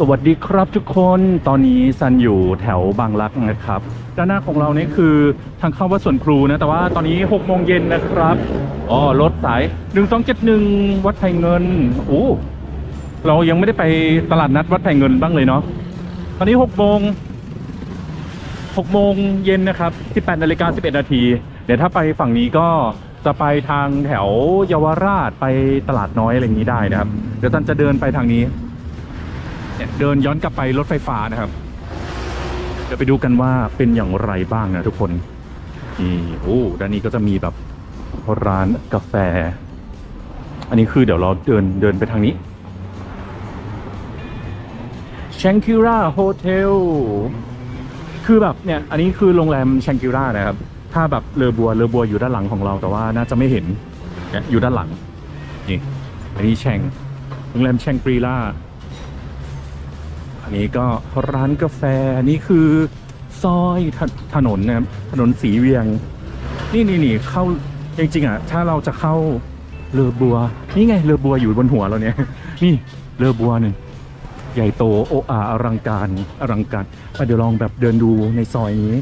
สวัสดีครับทุกคนตอนนี้ซันอยู่แถวบางรักนะครับ ด้านหน้าของเรานี่คือทางเข้าวัดสวนครูนะ แต่ว่าตอนนี้6โมงเย็นนะครับอ๋อรถสาย 1271 วัดไผ่เงินโอ้เรายังไม่ได้ไปตลาดนัดวัดไผ่เงินบ้างเลยเนาะตอนนี้6โมง6โมงเย็นนะครับ18นาฬิกา11นาทีเดี๋ยวถ้าไปฝั่งนี้ก็จะไปทางแถวเยาวราชไปตลาดน้อยอะไรอย่างนี้ได้นะครับ เดี๋ยวซันจะเดินไปทางนี้ เนี่ยเดินย้อนกลับไปรถไฟฟ้านะครับ เดี๋ยวไปดูกันว่าเป็นอย่างไรบ้างนะทุกคนนี่โอ้ด้านนี้ก็จะมีแบบร้านกาแฟ อันนี้คือเดี๋ยวเราเดินเดินไปทางนี้ c h a n k i r a Hotel คือแบบเนี่ย อันนี้คือโรงแรม c h a n k i r a นะครับ ถ้าแบบเรือบัวเรือบัวอยู่ด้านหลังของเราแต่ว่าน่าจะไม่เห็นเนี่ยอยู่ด้านหลังนี่อันนี้แชงโรงแรมแชงกรีลา นี้ก็ร้านกาแฟนนี้คือซอยถถนนนะครับถนนสีเวียง นี่นี่นี่เข้าจริงๆอะถ้าเราจะเข้าเรือบัว นี่ไงเรือบัวอยู่บนหัวเราเนี่ยนี่เรือบัวหนึ่งใหญ่โตโออาอลังการอลังการอะเดี๋ยวลองแบบเดินดูในซอยนี้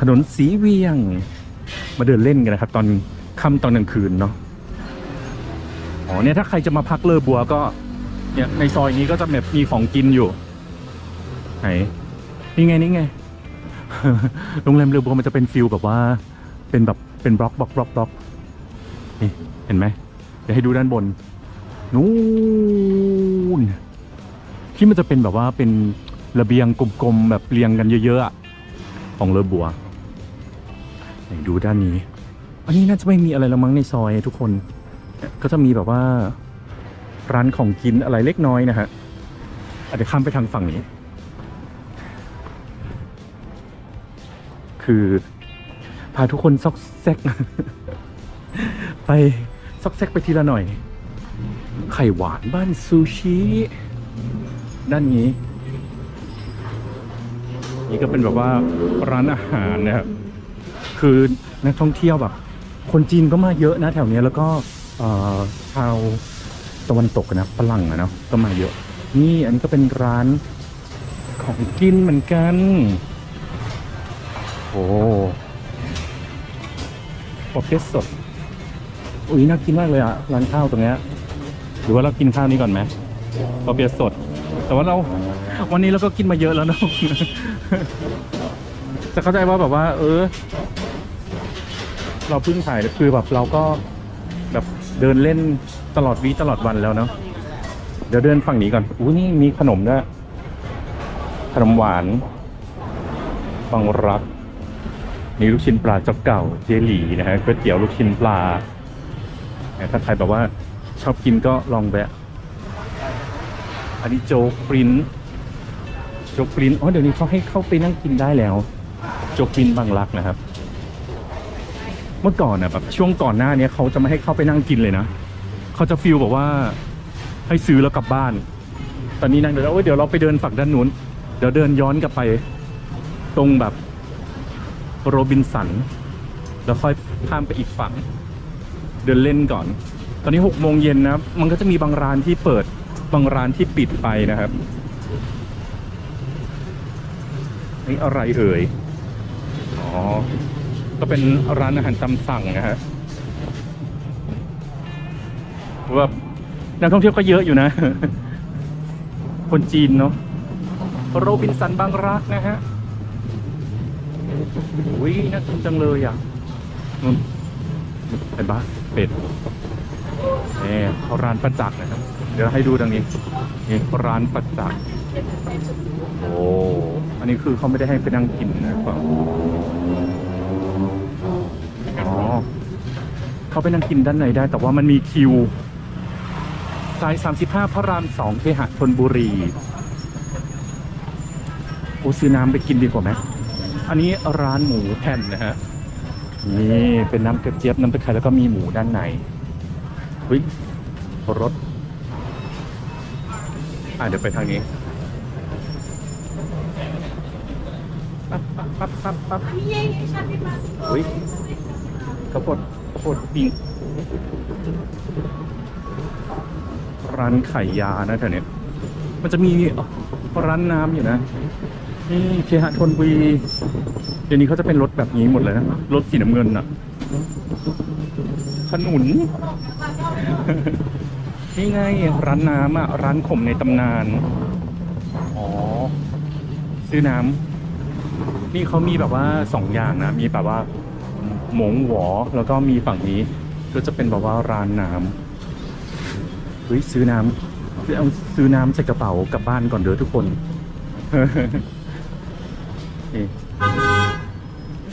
ถนนสีเวียง มาเดินเล่นกันนะครับ ตอนค่ำตอนกลางคืนเนาะอ๋อเนี่ยถ้าใครจะมาพักเรือบัวก็เนี่ยในซอยนี้ก็จะแบบมีของกินอยู่ ไหนนี่ไงนี่ไง โรงแรมเรือบัวมันจะเป็นฟิลแบบว่า เป็นแบบเป็นบล็อกบล็อกบล็อกบล็อกนี่เห็นไหมเดี๋ยวให้ดูด้านบนนู่นที่มันจะเป็นแบบว่าเป็นระเบียงกลมๆแบบเรียงกันเยอะๆของเรือบัวไหนดูด้านนี้ อันนี้น่าจะไม่มีอะไรล้วมั้งในซอยทุกคน ก็จะมีแบบว่าร้านของกินอะไรเล็กน้อยนะฮะอาจจะเดี๋ยวข้ามไปทางฝั่งนี้ คือ พาทุกคนซอกแซก ไปซอกแซกไปทีละหน่อย ไข่หวานบ้านซูชิด้านนี้ นี่ก็เป็นแบบว่าร้านอาหารนะครับคือนักท่องเที่ยวแบบ คนจีนก็มาเยอะนะแถวเนี้ยแล้วก็ชาวตะวันตกนะฝรั่งอะเนาะก็มาเยอะ นี่อันนี้ก็เป็นร้านของกินเหมือนกัน โอ้ปอเปี๊ยสด อุ้ยน่ากินมากเลยอะร้านข้าวตรงเนี้ย หรือว่าเรากินข้าวนี้ก่อนไหมปอเปี๊ยสด แต่ว่าเรา วันนี้เราก็กินมาเยอะแล้วเนอะจะเข้าใจว่าแบบว่า เออ เราเพิ่งถ่ายคือแบบเราก็แบบเดินเล่นตลอดวีตลอดวันแล้วเนาะ เดี๋ยวเดินฝั่งนี้ก่อน อู้นี่มีขนมด้วย ขนมหวานบางรัก นี่ลูกชิ้นปลาเจ้าเก่าเจหลีนะฮะก๋วยเตี๋ยวลูกชิ้นปลา ถ้าใครแบบว่าชอบกินก็ลองแวะ อันนี้โจ๊กปริ้นโจ๊กปริ้นอ๋อเดี๋ยวนี้เขาให้เข้าไปนั่งกินได้แล้ว โจ๊กปริ้นบางรักนะครับ เมื่อก่อนนะแบบช่วงก่อนหน้าเนี้ยเขาจะไม่ให้เข้าไปนั่งกินเลยนะเขาจะฟีลแบบว่าให้ซื้อแล้วกลับบ้าน ตอนนี้นั่งเดี๋ยวเดี๋ยวเราไปเดินฝั่งด้านนู้น เดี๋ยวเดินย้อนกลับไปตรงแบบ โรบินสัน แล้วค่อยข้ามไปอีกฝั่ง เดินเล่นก่อน ตอนนี้หกโมงเย็นนะมันก็จะมีบางร้านที่เปิดบางร้านที่ปิดไปนะครับนี่อะไรเอ่ย อ๋อ ก็เป็นร้านอาหารตามสั่งนะฮะว่านักท่องเที่ยวก็เยอะอยู่นะ คนจีนเนาะโรบินสันบางรักนะฮะ อุ้ยน่ากินจังเลยอะนู่นเห็นปะเป็ดนี่เขาร้านประจักษ์นะครับ เดี๋ยวให้ดูดังนี้นี่ร้านประจักษ์โอ้อันนี้คือเขาไม่ได้ให้ไปนั่งกินนะครับอ๋อเขาไปนั่งกินด้านในได้ แต่ว่ามันมีคิวสาย 35 พระราม2เคหะธนบุรี โอ้ซื้อน้ำไปกินดีกว่าไหม อันนี้ร้านหมูแผ่นนะฮะนี่เป็นน้ำกระเจี๊ยบน้ำตะไคร้แล้วก็มีหมูด้านในเฮ้ยรถอะเดี๋ยวไปทางนี้ปั๊บปั๊บปั๊บปั๊บปั๊บเฮ้ยข้าวโพดข้าวโพดปิ้งร้านไข่ยานะแถวนี้มันจะมีร้านน้ำอยู่นะ นี่เคหะทนบุรีเดี๋ยวนี้เขาจะเป็นรถแบบนี้หมดเลยนะรถสีน้ำเงินอะขนุน นี่ไงร้านน้ำอะร้านขมในตำนาน อ๋อ ซื้อน้ำนี่เขามีแบบว่าสองอย่างนะ มีแบบว่า หมงหวอ แล้วก็มีฝั่งนี้ ก็จะเป็นแบบว่าร้านน้ำเฮ้ยซื้อน้ำซื้อเอาซื้อน้ำใส่กระเป๋ากลับบ้านก่อนเด้อทุกคน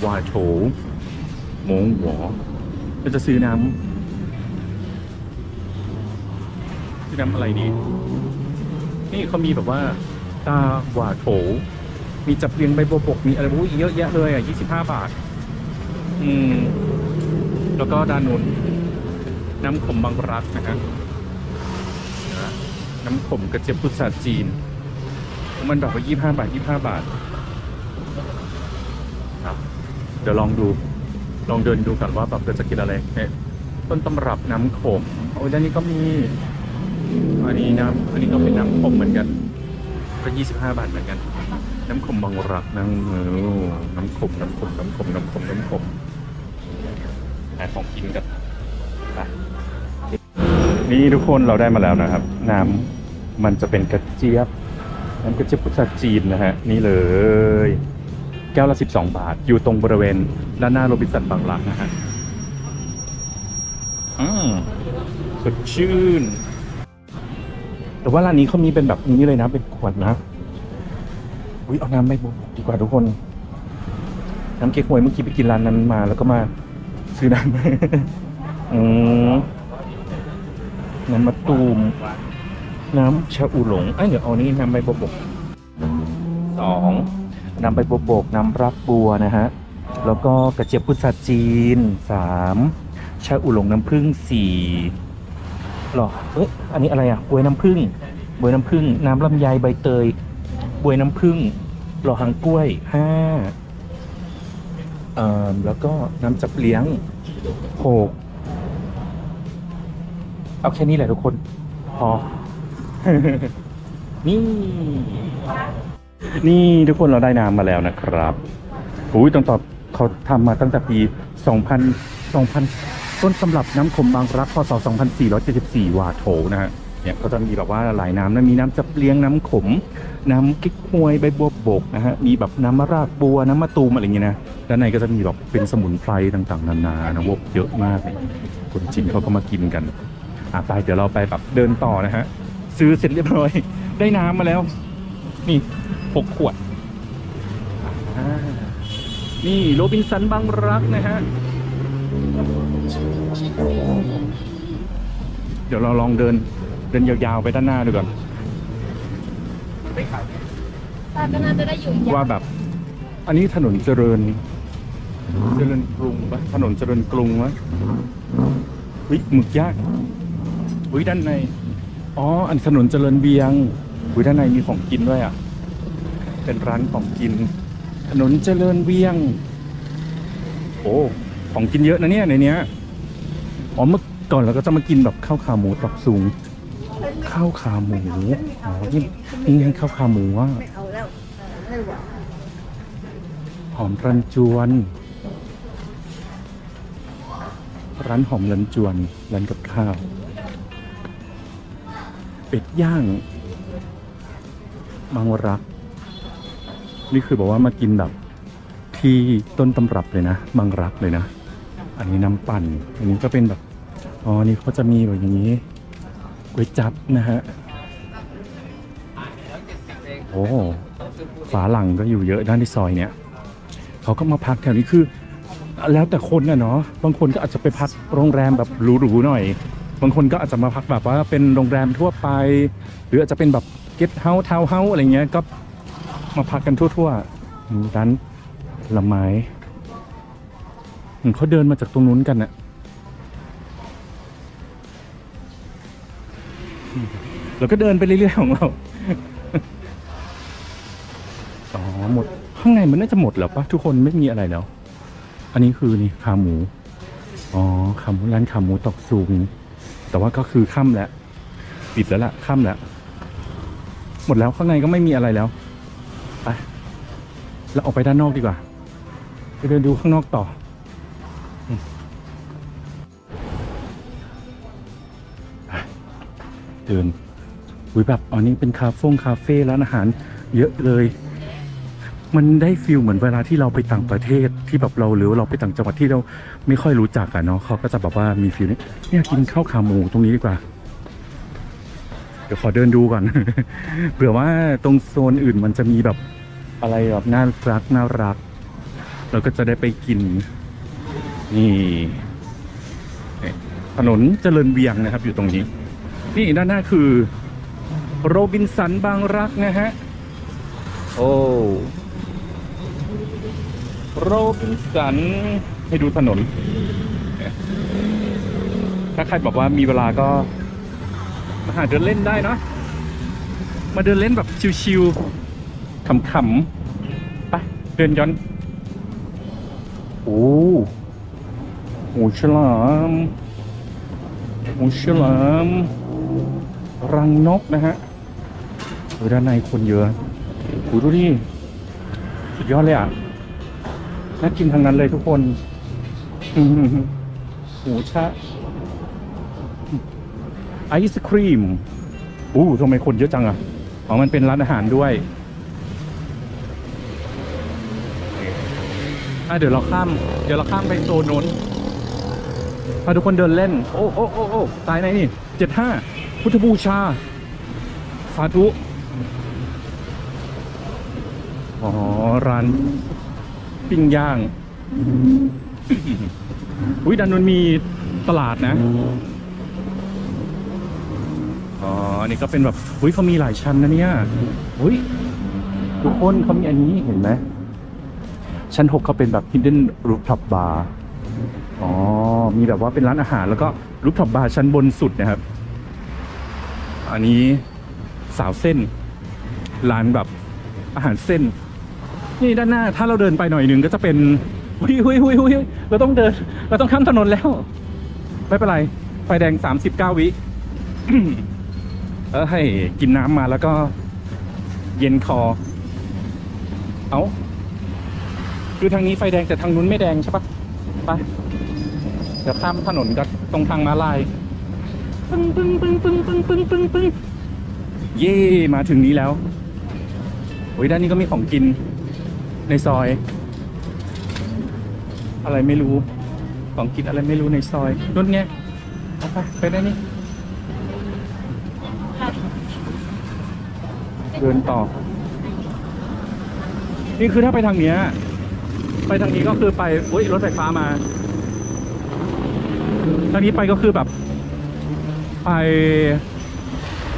ว่าโถหมงหัวอก็จะซื้อน้ำซื้อน้ำอะไรดี นี่เขามีแบบว่า ตาหวาโถ มีจับเรียงใบบัวบกมีอะไรอุ้ยเยอะแยะเลยอะยี่สิบห้าบาท อืม แล้วก็ด้านนู้นน้ำขมบางรักนะฮะนะน้ำขมกระเจี๊ยบพุทราจีน มันแบบว่ายี่ห้าบาทยี่ห้าบาท ดี๋ยวลองดู ลองเดินดูกันว่าแบบเราจะกินอะไรเนี่ยต้นตำรับน้ำขมโอ้ยด้านนี้ก็มี อันนี้น้ำอันนี้ก็เป็นน้ำขมเหมือนกัน ก็ยี่สิบห้าบาทเหมือนกัน น้ำขมบางรักน้ำเออน้ำขมน้ำขมน้ำขมน้ำขมน้ำขมหาของกินกันไปนี่ทุกคนเราได้มาแล้วนะครับ น้ำมันจะเป็นกระเจี๊ยบน้ำกระเจี๊ยบพุทราจีนนะฮะนี่เลย ก้วละ 12 บาท อยู่ตรงบริเวณด้านหน้าโรบินสันบางรักนะฮะอืมสดชื่น แต่ว่าร้านนี้เขามีเป็นแบบนี้เลยนะ เป็นขวดนะ อุ้ยเอาน้ำใบบัวบกดีกว่าทุกคน น้ำเก๊กฮวยเมื่อกี้ไปกินร้านนั้นมา แล้วก็มาซื้อน้ำอืมน้ำมะตูม น้ำชาอูหลงเอ้ยเดี๋ยวเอานี่น้ำใบบัวบกสอง นำใบบัวบกน้ำรักบัวนะฮะ แล้วก็กระเจี๊ยบพุทราจีนสามชาอูหลงน้ำผึ้งสี่หรอเอ้ยอันนี้อะไรอะบวยน้ำผึ้งบวยน้ำผึ้งน้ำลำไยใบเตยบวยน้ำผึ้งหล่อหางกล้วยห้าเอ่อแล้วก็น้ำจับเลี้ยงหกเอาแค่นี้แหละทุกคน พอ นี่ นี่ทุกคนเราได้น้ำมาแล้วนะครับอุ้ยต้องตอบเขาทำมาตั้งแต่ปี 2000 2000 ต้นสำหรับน้ำขมบางรักพศ 2474 วาโถนะฮะเนี่ยก็จะมีแบบว่าหลายน้ำนะมีน้ำจับเลี้ยงน้ำขม น้ำกิ๊กฮวยใบบัวบกนะฮะมีแบบน้ำมะรากบัวน้ำมะตูมอะไรอย่างเงี้ยนะด้านในก็จะมีแบบเป็นสมุนไพรต่างๆ นานานะวบเยอะมากเลยคนจีนเขาก็มากินกันอะไปเดี๋ยวเราไปแบบเดินต่อนะฮะซื้อเสร็จเรียบร้อย ได้น้ำมาแล้ว นี่ หกขวดอ่านี่โรบินสันบางรักนะฮะ เดี๋ยวเราลองเดินเดินยาวๆไปด้านหน้าดูก่อนตาก็น่าจะได้อยู่ยาวว่าแบบ อันนี้ถนนเจริญ เจริญกรุงปะถนนเจริญกรุงวะวิหมึกย่างวิด้านใน อ๋อ อันถนนเจริญเบียงวิด้านในมีของกินด้วยอะ เป็นร้านของกิน ถนนเจริญเบียง โอ้ ของกินเยอะนะเนี่ยในเนี้ยอ๋อเมื่อก่อนเราก็จะมากินแบบข้าวขาหมูตับสูง ข้าวขาหมูอ๋อนี่นี่ไงข้าวขาหมูว่าหวหอมรันจวน ร้านหอมรันจวนร้านกับข้าว เป็ดย่าง บางรัก นี่คือบอกว่ามากินแบบที่ต้นตำรับเลยนะบางรักเลยนะ อันนี้น้ำปั่น อันนี้ก็เป็นแบบ อ๋อ นี่เขาจะมีแบบอย่างนี้ก๋วยจับนะฮะ โอ้ฝาหลังก็อยู่เยอะด้านที่ซอยเนี่ย เขาก็มาพักแถวนี้คือ แล้วแต่คนนะเนาะ บางคนก็อาจจะไปพักโรงแรมแบบหรูๆหน่อย บางคนก็อาจจะมาพักแบบว่าเป็นโรงแรมทั่วไป หรืออาจจะเป็นแบบเกสต์เฮาส์ทาวน์เฮาส์อะไรเงี้ย ก็ มาพักกันทั่วๆร้านละไม้เขาเดินมาจากตรงนู้นกันน่ะแล้วก็เดินไปเรื่อยๆของเรา อ๋อหมด ข้างในมันน่าจะหมดแล้วปะทุกคนไม่มีอะไรแล้ว อันนี้คือนี่ขาหมู อ๋อขาหมูร้านขาหมูตอกซูง แต่ว่าก็คือค่ำแล้ว ปิดแล้วล่ะค่ำแล้ว หมดแล้วข้างในก็ไม่มีอะไรแล้ว เราออกไปด้านนอกดีกว่าไปเดินดูข้างนอกต่อ เดินอุ้ยแบบอันนี้เป็นคาเฟ่คาเฟ่ร้านอาหารเยอะเลย มันได้ฟิลเหมือนเวลาที่เราไปต่างประเทศที่แบบเราหรือเราไปต่างจังหวัดที่เราไม่ค่อยรู้จักอะเนาะเขาก็จะแบบว่ามีฟิลนี้เนี่ยกินข้าวขาหมูตรงนี้ดีกว่าเดี๋ยวขอเดินดูก่อน เผื่อว่าตรงโซนอื่นมันจะมีแบบ อะไรแบบน่ารักน่ารัก เราก็จะได้ไปกิน นี่ถนนเจริญเวียงนะครับ อยู่ตรงนี้ นี่ด้านหน้าคือโรบินสันบางรักนะฮะ โอ้โรบินสันให้ดูถนน ถ้าใครบอกว่ามีเวลาก็มาหาเดินเล่นได้นะ มาเดินเล่นแบบชิวๆ ขำๆไปเดินย้อน โอ้หูฉลามหูฉลาม รังนกนะฮะเออด้านในคนเยอะโอ้ดูดิสุดยอดเลยอะ น่ากินทั้งนั้นเลยทุกคนอื้อหือหูชะไอศครีมอู้ทำไมคนเยอะจังอะ อ๋อ มันเป็นร้านอาหารด้วย อะเดี๋ยวเราข้าม เดี๋ยวเราข้ามไปโซนโน้นพาทุกคนเดินเล่น โอ้โอ้โอ้โอ้ตายไหนนี่เจ็ดห้าพุทธบูชา สาธุ อ๋อ ร้านปิ้งย่าง อุ้ยดันนนมีตลาดนะ อ๋อ อันนี้ก็เป็นแบบ อุ้ยเขามีหลายชั้นนะเนี่ย อุ้ยทุกคนเขามีอันนี้เห็นไหม ชั้นหกเขาเป็นแบบ hidden rooftop bar อ๋อ มีแบบว่าเป็นร้านอาหารแล้วก็ rooftop bar ชั้นบนสุดนะครับ อันนี้สาวเส้น ร้านแบบอาหารเส้น นี่ด้านหน้าถ้าเราเดินไปหน่อยหนึ่งก็จะเป็นหุยหุยหุยหุยเราต้องเดิน เราต้องข้ามถนนแล้ว ไม่เป็นไร ไฟแดงสามสิบเก้าวิเออให้กินน้ำมาแล้วก็เย็นคอ เอ้า คือทางนี้ไฟแดงแต่ทางนู้นไม่แดงใช่ปะไปเดี๋ยวข้ามถนนก็ตรงทางม้าลายปึ้งปึ้งปึ้งปึ้งปึ้งปึ้งปึ้งปึ้งเย่มาถึงนี้แล้วโอ้ยด้านนี้ก็มีของกินในซอย อะไรไม่รู้ของกินอะไรไม่รู้ในซอยนู่นไงเอาไปไปได้นี่เดินต่อ นี่คือถ้าไปทางเนี้ย ไปทางนี้ก็คือไปอุ้ยรถไฟฟ้ามา ทางนี้ไปก็คือแบบ ไป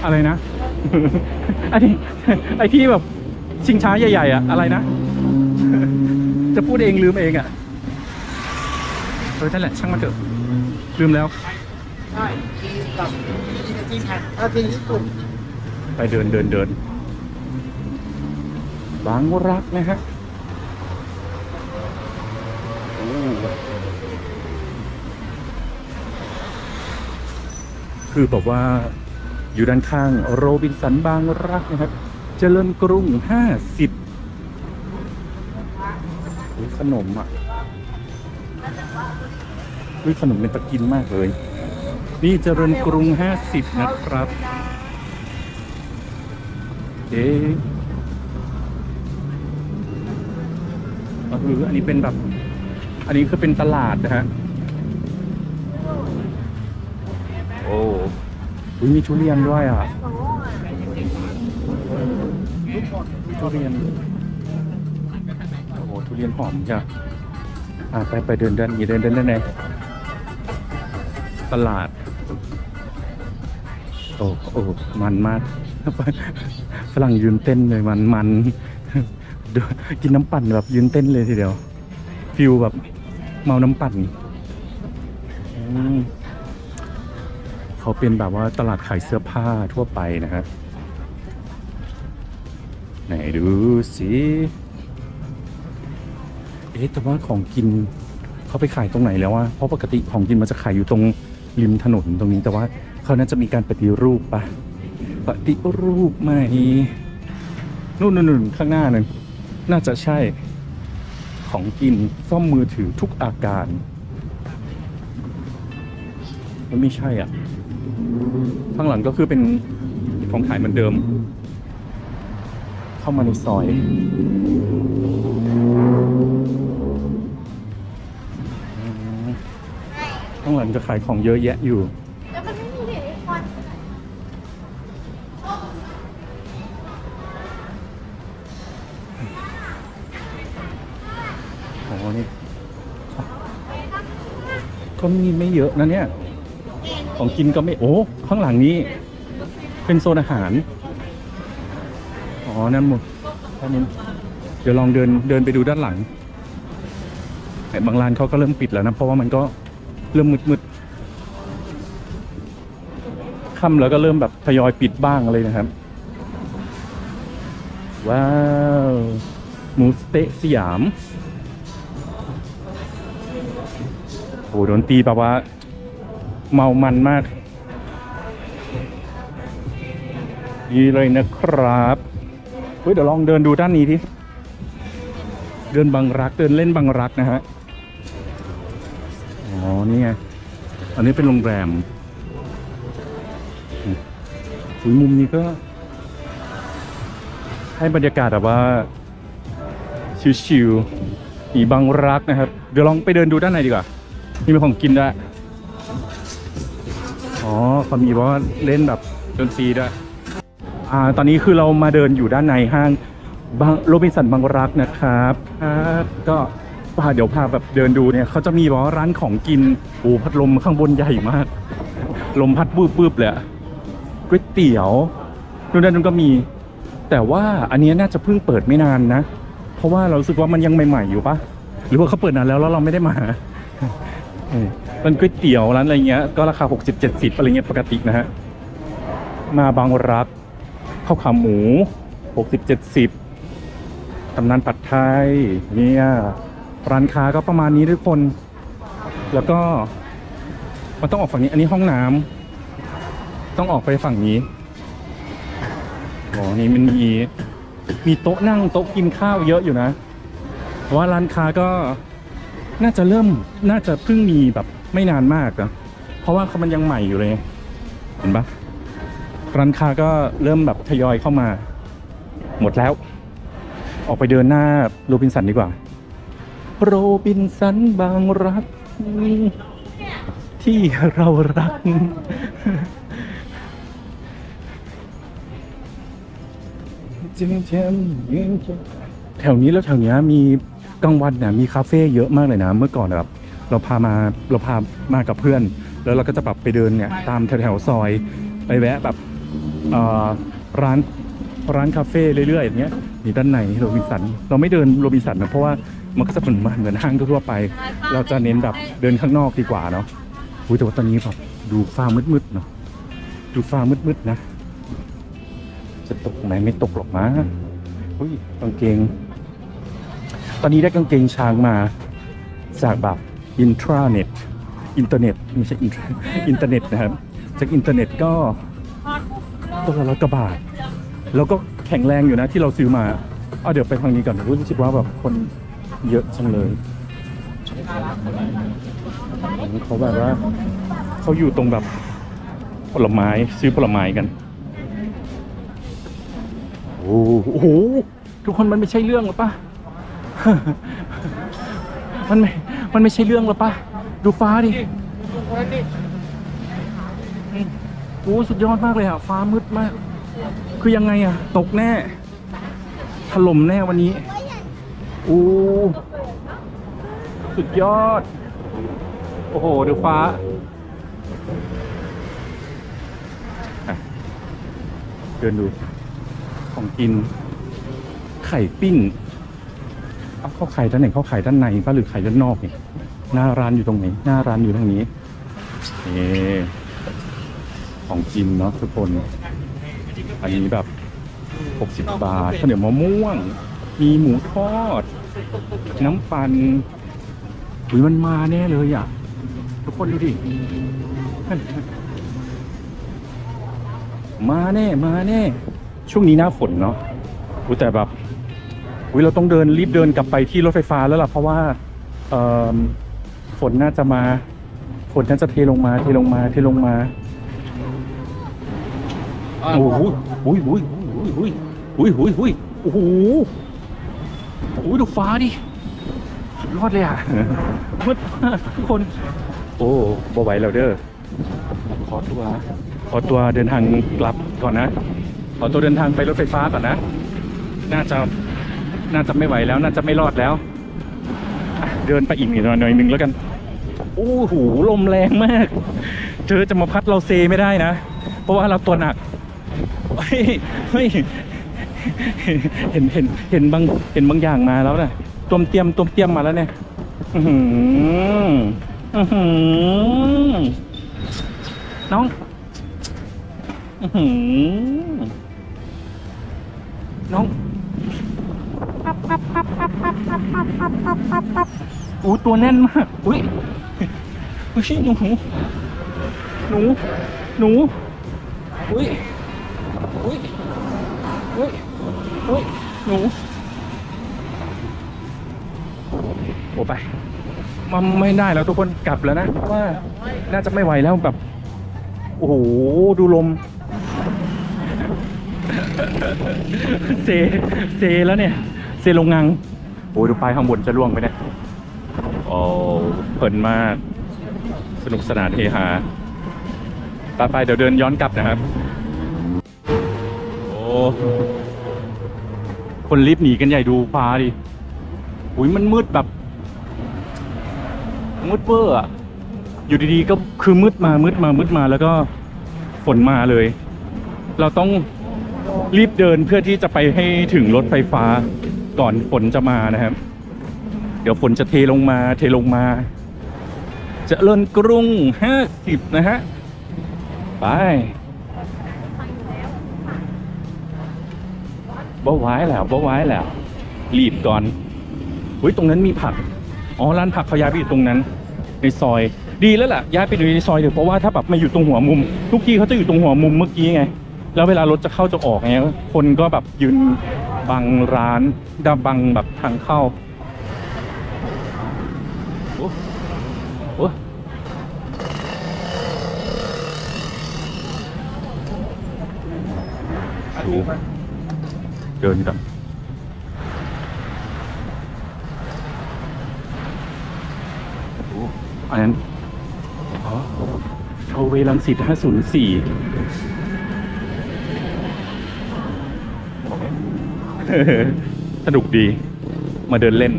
อะไรนะ อันนี้ไอที่แบบชิงช้าใหญ่ ๆอะอะไรนะ จะพูดเองลืมเองอะเออนั่นแหละช่างมันเถอะ ลืมแล้ว ใช่ทีแบบทีทีแพทเออทีญี่ปุ่นไปเดินเดินเดินบางรักนะฮะ คือบอกว่าอยู่ด้านข้างโรบินสันบางรักนะครับ เจริญกรุงห้าสิบขนมอะอุ้ยขนมเป็นตะกินมากเลย นี่เจริญกรุงห้าสิบนะครับ เอ๊ะก็คืออันนี้เป็นแบบ อันนี้คือเป็นตลาดนะฮะ โอ้อุ๊ยมีทุเรียนด้วยอะ ทุเรียน โอ้โห ทุเรียนหอมจ้ะอะไปไปเดินเดินอย่าเดินเดินเดินไหนตลาด โอ้โอ้มันมากฝรั่งยืนเต้นเลยมันมันกินน้ำปั่นแบบยืนเต้นเลยทีเดียวฟิลแบบ เมาน้ำปั่นเขาเป็นแบบว่าตลาดขายเสื้อผ้าทั่วไปนะฮะไหนดูสิเอ๊ะแต่ว่าของกินเขาไปขายตรงไหนแล้ววะเพราะปกติของกินมันจะขายอยู่ตรงริมถนนตรงนี้แต่ว่าเขาน่าจะมีการปฏิรูปปะปฏิรูปใหมนู่นนู่นข้างหน้านั่นน่าจะใช่ ของกินซ่อมมือถือทุกอาการ มันไม่ใช่อะ ข้างหลังก็คือเป็นของขายเหมือนเดิม เข้ามาในซอย ข้างหลังจะขายของเยอะแยะอยู่ ก็มีไม่เยอะนะเนี่ย ของกินก็ไม่โอ้ ข้างหลังนี้ เป็นโซนอาหาร อ๋อ นั่นหมดด้านนี้เดี๋ยวลองเดินเดินไปดูด้านหลังบางร้านเขาก็เริ่มปิดแล้วนะ เพราะว่ามันก็เริ่มมืดๆค่ำแล้วก็เริ่มแบบทยอยปิดบ้างเลยนะครับ ว้าว หมูสเต๊ะสยาม โอ้โหดนตรีแบบว่า เมามันมากดีเลยนะครับเฮ้ยเดี๋ยวลองเดินดูด้านนี้ทีเดินบางรักเดินเล่นบางรักนะฮะอ๋อนี่ไงอันนี้เป็นโรงแรมอืมอุ๊ยมุมนี้ก็ ให้บรรยากาศแบบว่า ชิวๆมีบางรักนะครับ เดี๋ยวลองไปเดินดูด้านในดีกว่า นี่มีของกินด้วย อ๋อเขามีว่าเล่นแบบดนตรีด้วยอ่าตอนนี้คือเรามาเดินอยู่ด้านในห้างบางโรบินสันบางรักนะครับครับก็พาเดี๋ยวพาแบบเดินดูเนี่ยเขาจะมีแบบว่าร้านของกินโอ้พัดลมข้างบนใหญ่มาก ลมพัดปืบๆเลยก๋วยเตี๋ยวนู่นนั่นนู่นก็มี แต่ว่าอันนี้น่าจะเพิ่งเปิดไม่นานนะ เพราะว่าเราสึกว่ามันยังใหม่ ๆ อยู่ปะหรือว่าเขาเปิดนานแล้วแล้วเราไม่ได้มา เออมันก๋วยเตี๋ยวร้านอะไรเงี้ยก็ราคา 60 70อะไรเงี้ยปกตินะฮะมาบางรักข้าวขาหมู 60 70ตำนานปัดไทยเนี่ยร้านค้าก็ประมาณนี้ทุกคน แล้วก็มันต้องออกฝั่งนี้ อันนี้ห้องน้ำต้องออกไปฝั่งนี้อ๋อนี่มันมีมีโต๊ะนั่งโต๊ะกินข้าวเยอะอยู่นะว่าร้านค้าก็ น่าจะเริ่มน่าจะเพิ่งมีแบบไม่นานมากนะเพราะว่าเขามันยังใหม่อยู่เลย เห็นปะร้านค้าก็เริ่มแบบทยอยเข้ามา หมดแล้ว ออกไปเดินหน้าโรบินสันดีกว่าโรบินสันบางรัก ที่เรารัก แถวนี้แล้วแถวเนี้ยมี กลางวันเนี่ยมีคาเฟ่เยอะมากเลยนะ เมื่อก่อนแบบเราพามาเราพามากับเพื่อน แล้วเราก็จะแบบไปเดินเนี่ยตามแถวๆซอยไปแวะแบบเอ่อร้านร้านคาเฟ่เรื่อยๆอย่างเงี้ยมีด้านในโรบินสัน เราไม่เดินโรบินสันนะเพราะว่ามันก็จะเหมือนเหมือนห้างทั่วๆไป เราจะเน้นแบบเดินข้างนอกดีกว่าเนาะอุ้ยแต่ว่าตอนนี้แบบดูฟ้ามืดๆเนาะดูฟ้ามืดๆนะ จะตกไหมไม่ตกหรอกมั้งอุ้ยกางเกง ตอนนี้ได้กางเกงช้างมาจากแบบอินทราเน็ต อินเทอร์เน็ตไม่ใช่อินเทอร์เน็ตนะครับ จากอินเทอร์เน็ตก็ตัวละร้อยกว่าบาท แล้วก็แข็งแรงอยู่นะที่เราซื้อมาเอาเดี๋ยวไปทางนี้ก่อนรู้สึกว่าแบบคนเยอะจังเลยเขาแบบว่าเขาอยู่ตรงแบบผลไม้ซื้อผลไม้กัน โอ้โหทุกคนมันไม่ใช่เรื่องหรอปะ มันไม่มันไม่ใช่เรื่องหรอปะดูฟ้าดิโอ้สุดยอดมากเลยอะฟ้ามืดมาก คือยังไงอะตกแน่ ถล่มแน่วันนี้โอ้สุดยอด โอ้โหดูฟ้าเดินดูของกินไข่ปิ้ง เอาเขาขายด้านไหนเข้าไขายด้านในป่ะหรือไขายด้านนอกนี่หน้าร้านอยู่ตรงไหนหน้าร้านอยู่ทางนี้นี่ของกินเนาะทุกคน อันนี้แบบ 60 บาทข้าวเหนียวมะม่วง มีหมูทอด น้ำปันหุยมันมาแน่เลยอะ ทุกคนดูดิ มาแน่ มาแน่ ช่วงนี้หน้าฝนเนาะอุ๊ยแต่แบบ อุ้ยเราต้องเดินรีบเดินกลับไปที่รถไฟฟ้าแล้วล่ะเพราะว่าฝนน่าจะมา ฝนน่าจะเทลงมา เทลงมาเทลงมาโอ้โหอุ้ยอุ้ยอุ้ยอุ้ยอุ้ยอุ้ยอุ้ยโอ้โหโอ้ยดูฟ้าดิสุดยอดเลยอะมืดทุกคน โอ้บ่ไหวแล้วเด้อขอตัวขอตัวเดินทางกลับก่อนนะ ขอตัวเดินทางไปรถไฟฟ้าก่อนนะ น่าจะ น่าจะไม่ไหวแล้ว น่าจะไม่รอดแล้ว เดินไปอีกหน่อยหน่อยหนึ่งแล้วกัน โอ้โหลมแรงมาก เธอจะมาพัดเราเซไม่ได้นะ เพราะว่าเราตัวหนักเฮ้ยเฮ้ยเห็นเห็นเห็นบางเห็นบางอย่างมาแล้วนะต้มเตรียมต้มเตรียมมาแล้วเนี่ยอื้อหืออื้อหือน้องอื้อหือน้อง ปั๊บปั๊บปั๊บปั๊บปั๊บปั๊บปั๊บปั๊บปั๊บปั๊บอู้ตัวแน่นมากอุ้ยอุ้ยหนูหนูหนูอุ้ยอุ้ยอุ้ยอุ้ยหนูโอ้ไปมันไม่ได้แล้วทุกคนกลับแล้วนะว่าน่าจะไม่ไหวแล้วแบบโอ้โหดูลมเซเซแล้วเนี่ย เซลงงัง โอ้ยดูปลายข้างบนจะล่วงไปเนี่ยโอ้เพลินมาก สนุกสนานเฮฮาไปไปๆเดี๋ยวเดินย้อนกลับนะครับ โอ้ คนรีบหนีกันใหญ่ดูฟ้าดิ อุ้ยมันมืดแบบ มืดเวอร์อะอยู่ดีๆก็คือมืดมามืดมามืดมาแล้วก็ฝนมาเลย เราต้องรีบเดินเพื่อที่จะไปให้ถึงรถไฟฟ้า ก่อนฝนจะมานะครับ เดี๋ยวฝนจะเทลงมาเทลงมา จะเริญกรุงห้าสิบนะฮะ ไปบ่ไว้แล้วบ่ไว้แล้ว รีบก่อนอุ้ยตรงนั้นมีผัก อ๋อ ร้านผักเขาย้ายไปอยู่ตรงนั้น ในซอย ดีแล้วล่ะ ย้ายไปอยู่ในซอยเถอะเพราะว่าถ้าแบบมาอยู่ตรงหัวมุม ทุกที่เขาจะอยู่ตรงหัวมุมเมื่อกี้ไง แล้วเวลารถจะเข้าจะออกไงคนก็แบบยืน บังร้านดับบังแบบทางเข้าโอ้โอ้ดูเดินกันอันนั้นอ๋อโทเวลังสิต504 สนุกดีมาเดินเล่น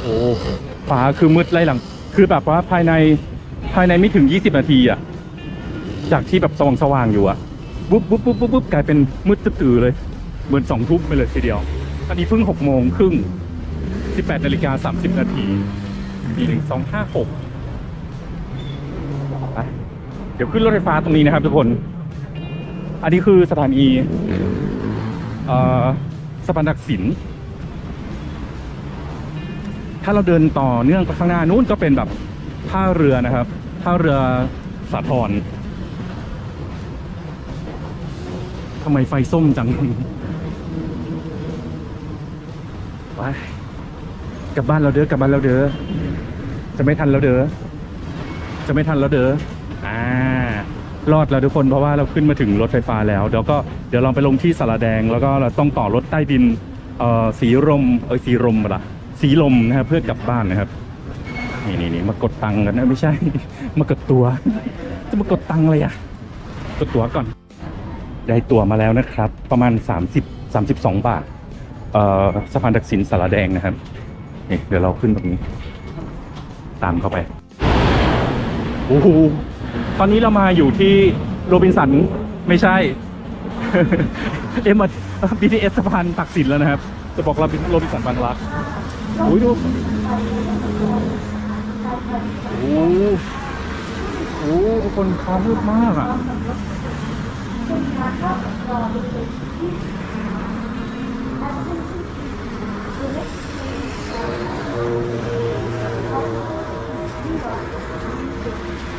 โอ้ฟ้าคือมืดไล่หลัง คือแบบว่าภายในภายในไม่ถึง 20 นาทีอะจากที่แบบสว่างสว่างอยู่อะปุ๊บปุ๊บปุ๊บปุ๊บปุ๊บกลายเป็นมืดตื้อเลย เหมือนสองทุ่มไปเลยทีเดียว อันนี้เพิ่งหกโมงครึ่ง 18นาฬิกา30 นาทีปีหนึ่งสองห้าหกไปเดี๋ยวขึ้นรถไฟฟ้าตรงนี้นะครับทุกคน อันนี้คือสถานี สะพานตักสินถ้าเราเดินต่อเนื่องไปข้างหน้านู้นก็เป็นแบบท่าเรือนะครับท่าเรือสาทรทำไมไฟส้มจังไปกลับบ้านเราเด้อกลับบ้านเราเด้อจะไม่ทันแล้วเด้อจะไม่ทันแล้วเด้ออ่า รอดแล้วทุกคนเพราะว่าเราขึ้นมาถึงรถไฟฟ้าแล้วเดี๋ยวก็เดี๋ยวเราไปลงที่สารแดง แล้วก็เราต้องต่อรถใต้ดินเอ่อสีลมเอ้ยสีลมปะล่ะสีลมนะครับเพื่อกลับบ้านนะครับนี่นี่นี่มากดตังค์กันนะไม่ใช่ มากดตัว จะมากดตังค์อะไรอะกดตัวก่อน ได้ตั๋วมาแล้วนะครับ ประมาณ 30 32 บาทเอ่อสะพานตักสินสารแดงนะครับนี่เดี๋ยวเราขึ้นตรงนี้ ตามเข้าไปโอ้โห ตอนนี้เรามาอยู่ที่โรบินสันไม่ใช่ เอ็มอาร์ BTS สะพานตักสินแล้วนะครับ จะบอกเราเป็นโรบินสันบางรักโอ้ยดูโอ้โหโอ้โหทุกคนฟ้ามืดมากอะ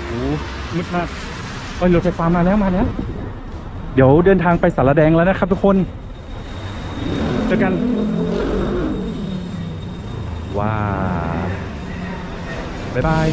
โอ้ มืดมากโอ้ยรถไฟฟ้ามาแล้วมาแล้ว เดี๋ยวเดินทางไปสารแดงแล้วนะครับทุกคน เจอกัน ว้าบ๊ายบาย